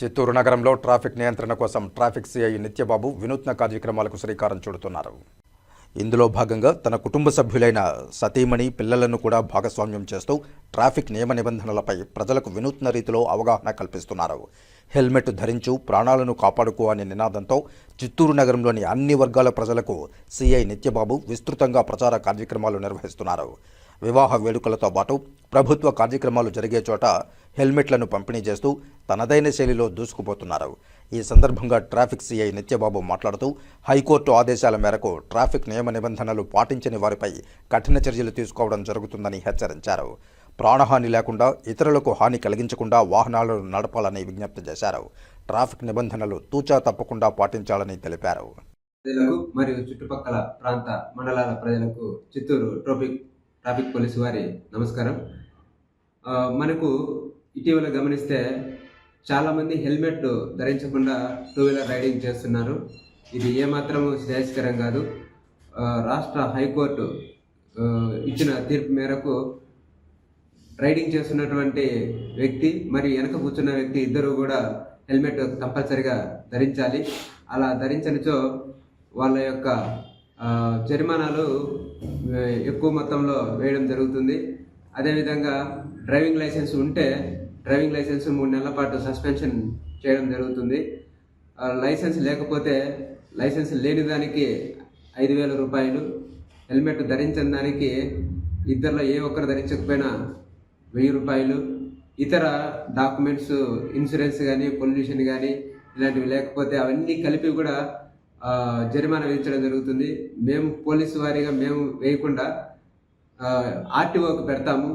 చిత్తూరు నగరంలో ట్రాఫిక్ నియంత్రణ కోసం ట్రాఫిక్ సిఐ నిత్యబాబు వినూత్న కార్యక్రమాలకు శ్రీకారం చుడుతున్నారు. ఇందులో భాగంగా తన కుటుంబ సభ్యులైన సతీమణి పిల్లలను కూడా భాగస్వామ్యం చేస్తూ ట్రాఫిక్ నియమ నిబంధనలపై ప్రజలకు వినూత్న రీతిలో అవగాహన కల్పిస్తున్నారు. హెల్మెట్ ధరించు ప్రాణాలను కాపాడుకో అనే నినాదంతో చిత్తూరు నగరంలోని అన్ని వర్గాల ప్రజలకు సిఐ నిత్యబాబు విస్తృతంగా ప్రచార కార్యక్రమాలు నిర్వహిస్తున్నారు. వివాహ వేడుకలతో పాటు ప్రభుత్వ కార్యక్రమాలు జరిగే చోట హెల్మెట్లను పంపిణీ చేస్తూ తనదైన శైలిలో దూసుకుపోతున్నారు. ఈ సందర్భంగా ట్రాఫిక్ సీఐ నిత్యబాబు మాట్లాడుతూ హైకోర్టు ఆదేశాల మేరకు ట్రాఫిక్ నియమ నిబంధనలు పాటించని వారిపై కఠిన చర్యలు తీసుకోవడం జరుగుతుందని హెచ్చరించారు. ప్రాణహాని లేకుండా ఇతరులకు హాని కలిగించకుండా వాహనాలను నడపాలని విజ్ఞప్తి చేశారు. ట్రాఫిక్ నిబంధనలు తూచా తప్పకుండా పాటించాలని తెలిపారు. ప్రజలకు మరియు చుట్టుపక్కల ప్రాంత మండలాల ప్రజలకు చిత్తూరు ట్రాఫిక్ ట్రాఫిక్ పోలీసు వారి నమస్కారం. మనకు ఇటీవల గమనిస్తే చాలామంది హెల్మెట్ ధరించకుండా టూ వీలర్ రైడింగ్ చేస్తున్నారు. ఇది ఏమాత్రం శ్రేయస్కరం కాదు. రాష్ట్ర హైకోర్టు ఇచ్చిన తీర్పు మేరకు రైడింగ్ చేస్తున్నటువంటి వ్యక్తి మరియు వెనక కూర్చున్న వ్యక్తి ఇద్దరు కూడా హెల్మెట్ కంపల్సరిగా ధరించాలి. అలా ధరించనిచో వాళ్ళ యొక్క జరిమానాలు ఎక్కువ మొత్తంలో వేయడం జరుగుతుంది. అదేవిధంగా డ్రైవింగ్ లైసెన్స్ ఉంటే డ్రైవింగ్ లైసెన్స్ మూడు నెలల పాటు సస్పెన్షన్ చేయడం జరుగుతుంది. లైసెన్స్ లేకపోతే లైసెన్స్ లేని దానికి ఐదు వేల రూపాయలు హెల్మెట్ ధరించని దానికి ఇద్దరిలో ఏ ఒక్కరు ధరించకపోయినా వెయ్యి రూపాయలు. ఇతర డాక్యుమెంట్స్ ఇన్సూరెన్స్ కానీ పొల్యూషన్ కానీ ఇలాంటివి లేకపోతే అవన్నీ కలిపి కూడా జరిమానా విధించడం జరుగుతుంది. మేము పోలీసు వారిగా మేము వేయకుండా ఆర్టీఓకి పెడతాము.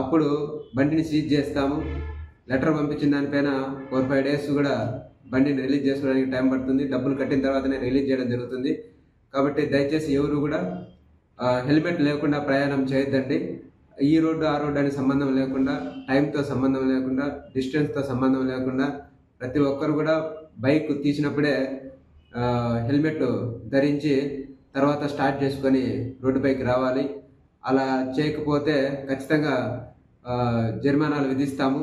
అప్పుడు బండిని సీజ్ చేస్తాము. లెటర్ పంపించిన దానిపైన ఫోర్ ఫైవ్ డేస్ కూడా బండిని రిలీజ్ చేసుకోవడానికి టైం పడుతుంది. డబ్బులు కట్టిన తర్వాతనే రిలీజ్ చేయడం జరుగుతుంది. కాబట్టి దయచేసి ఎవరు కూడా హెల్మెట్ లేకుండా ప్రయాణం చేయొద్దండి. ఈ రోడ్డు ఆ రోడ్డు అనే సంబంధం లేకుండా టైంతో సంబంధం లేకుండా డిస్టెన్స్తో సంబంధం లేకుండా ప్రతి ఒక్కరు కూడా బైక్ తీసినప్పుడే హెల్మెట్ ధరించి తర్వాత స్టార్ట్ చేసుకొని రోడ్డుపైకి రావాలి. అలా చేయకపోతే ఖచ్చితంగా జరిమానాలు విధిస్తాము.